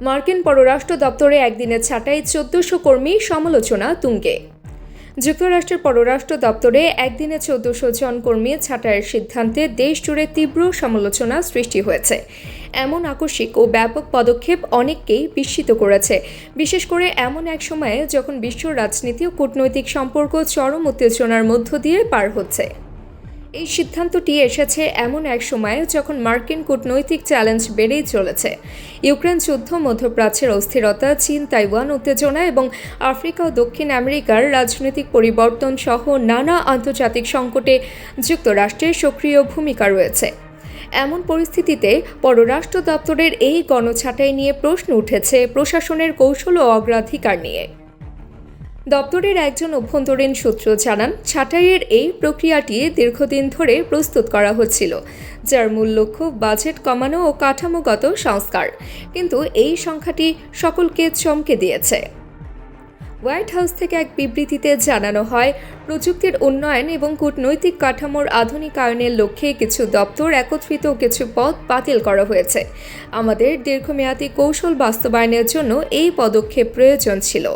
মার্কিন পররাষ্ট্র দপ্তরে একদিনের ছাঁটাই চোদ্দশো কর্মী সমালোচনা তুঙ্গে। যুক্তরাষ্ট্রের পররাষ্ট্র দপ্তরে একদিনে চোদ্দশো জন কর্মী ছাঁটাইয়ের সিদ্ধান্তে দেশ জুড়ে তীব্র সমালোচনা সৃষ্টি হয়েছে। এমন আকস্মিক ও ব্যাপক পদক্ষেপ অনেককেই বিস্মিত করেছে। বিশেষ করে এমন এক সময়ে যখন বিশ্ব রাজনীতি ও কূটনৈতিক সম্পর্ক চরম উত্তেজনার মধ্য দিয়ে পার হচ্ছে। এই সিদ্ধান্তটি এসেছে এমন এক সময়ে যখন মার্কিন কূটনৈতিক চ্যালেঞ্জ বেড়েই চলেছে। ইউক্রেন যুদ্ধ, মধ্যপ্রাচ্যের অস্থিরতা, চীন, তাইওয়ান উত্তেজনা এবং আফ্রিকা ও দক্ষিণ আমেরিকার রাজনৈতিক পরিবর্তন সহ নানা আন্তর্জাতিক সংকটে যুক্তরাষ্ট্রের সক্রিয় ভূমিকা রয়েছে। এমন পরিস্থিতিতে পররাষ্ট্র দপ্তরের এই গণছাঁটাই নিয়ে প্রশ্ন উঠেছে প্রশাসনের কৌশল ও অগ্রাধিকার নিয়ে। দপ্তরের একজন অভ্যন্তরীণ সূত্র জানান, ছাঁটাইয়ের এই প্রক্রিয়াটি দীর্ঘদিন ধরে প্রস্তুত করা হচ্ছিল, যার মূল লক্ষ্য বাজেট কমানো ও কাঠামোগত সংস্কার। কিন্তু এই সংখ্যাটি সকলকে চমকে দিয়েছে। হোয়াইট হাউস থেকে এক বিবৃতিতে জানানো হয়, প্রযুক্তির উন্নয়ন এবং কূটনৈতিক কাঠামোর আধুনিকায়নের লক্ষ্যে কিছু দপ্তর একত্রিত কিছু পদ বাতিল করা হয়েছে। আমাদের দীর্ঘমেয়াদী কৌশল বাস্তবায়নের জন্য এই পদক্ষেপ প্রয়োজন ছিল।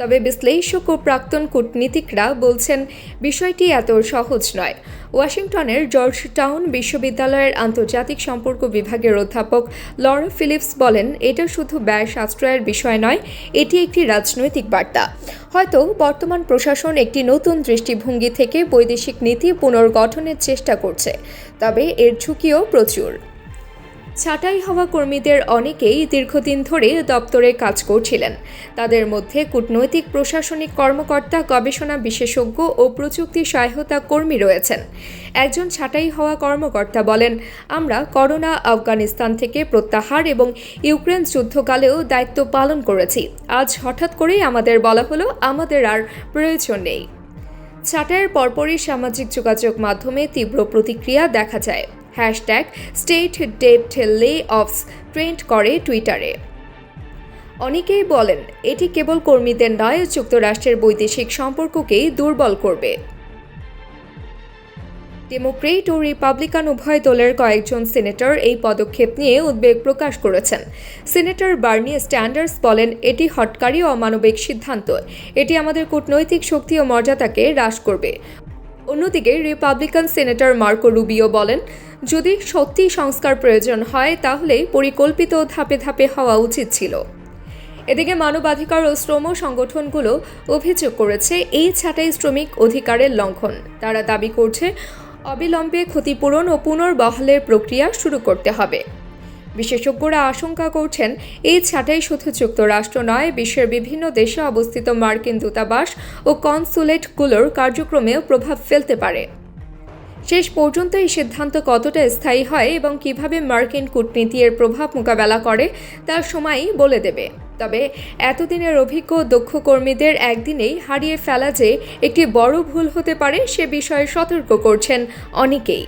তবে বিশ্লেষক ও প্রাক্তন কূটনীতিকরা বলছেন, বিষয়টি এত সহজ নয়। ওয়াশিংটনের জর্জ টাউন বিশ্ববিদ্যালয়ের আন্তর্জাতিক সম্পর্ক বিভাগের অধ্যাপক লরা ফিলিপস বলেন, এটা শুধু ব্যয় সাশ্রয়ের বিষয় নয়, এটি একটি রাজনৈতিক বার্তা। হয়তো বর্তমান প্রশাসন একটি নতুন দৃষ্টিভঙ্গি থেকে বৈদেশিক নীতি পুনর্গঠনের চেষ্টা করছে, তবে এর ঝুঁকিও প্রচুর। ছাঁটাই হওয়া কর্মীদের অনেকেই দীর্ঘদিন ধরে দপ্তরে কাজ করছিলেন। তাদের মধ্যে কূটনৈতিক, প্রশাসনিক কর্মকর্তা, গবেষণা বিশেষজ্ঞ ও প্রযুক্তি সহায়তা কর্মী রয়েছেন। একজন ছাঁটাই হওয়া কর্মকর্তা বলেন, আমরা করোনা, আফগানিস্তান থেকে প্রত্যাহার এবং ইউক্রেন যুদ্ধকালেও দায়িত্ব পালন করেছি। আজ হঠাৎ করেই আমাদের বলা হলো, আমাদের আর প্রয়োজন নেই। ছাঁটাইয়ের পরপরই সামাজিক যোগাযোগ মাধ্যমে তীব্র প্রতিক্রিয়া দেখা যায়। হ্যাশট্যাগ স্টেট ডেট লে অফস ট্রেন্ড করে টুইটারে। অনেকেই বলেন, এটি কেবল কর্মীদের নয়, যুক্তরাষ্ট্রের বৈদেশিক সম্পর্ককেই দুর্বল করবে। ডেমোক্রেট ও রিপাবলিকান উভয় দলের কয়েকজন সিনেটর এই পদক্ষেপ নিয়ে উদ্বেগ প্রকাশ করেছেন। সিনেটর বার্নি স্ট্যান্ডার্স বলেন, এটি হটকারী ও অমানবিক সিদ্ধান্ত। এটি আমাদের কূটনৈতিক শক্তি ও মর্যাদাকে হ্রাস করবে। অন্যদিকে, রিপাবলিকান সিনেটর মার্কো রুবিও বলেন যদি সত্যি সংস্কার প্রয়োজন হয়, তাহলে পরিকল্পিত ধাপে ধাপে হওয়া উচিত ছিল। এদিকে মানবাধিকার ও শ্রম সংগঠনগুলো অভিযোগ করেছে, এই ছাঁটাই শ্রমিক অধিকারের লঙ্ঘন। তারা দাবি করছে, অবিলম্বে ক্ষতিপূরণ ও পুনর্বহালের প্রক্রিয়া শুরু করতে হবে। বিশেষজ্ঞরা আশঙ্কা করছেন, এই ছাঁটাই শুধু যুক্তরাষ্ট্র নয়, বিশ্বের বিভিন্ন দেশে অবস্থিত মার্কিন দূতাবাস ও কনসুলেটগুলোর কার্যক্রমেও প্রভাব ফেলতে পারে। শেষ পর্যন্ত এই সিদ্ধান্ত কতটা স্থায়ী হয় এবং কীভাবে মার্কিন কূটনীতি এর প্রভাব মোকাবেলা করে, তা সময়ই বলে দেবে। তবে এতদিনের অভিজ্ঞ দক্ষ কর্মীদের একদিনেই হারিয়ে ফেলা যে একটি বড় ভুল হতে পারে, সে বিষয়ে সতর্ক করছেন অনেকেই।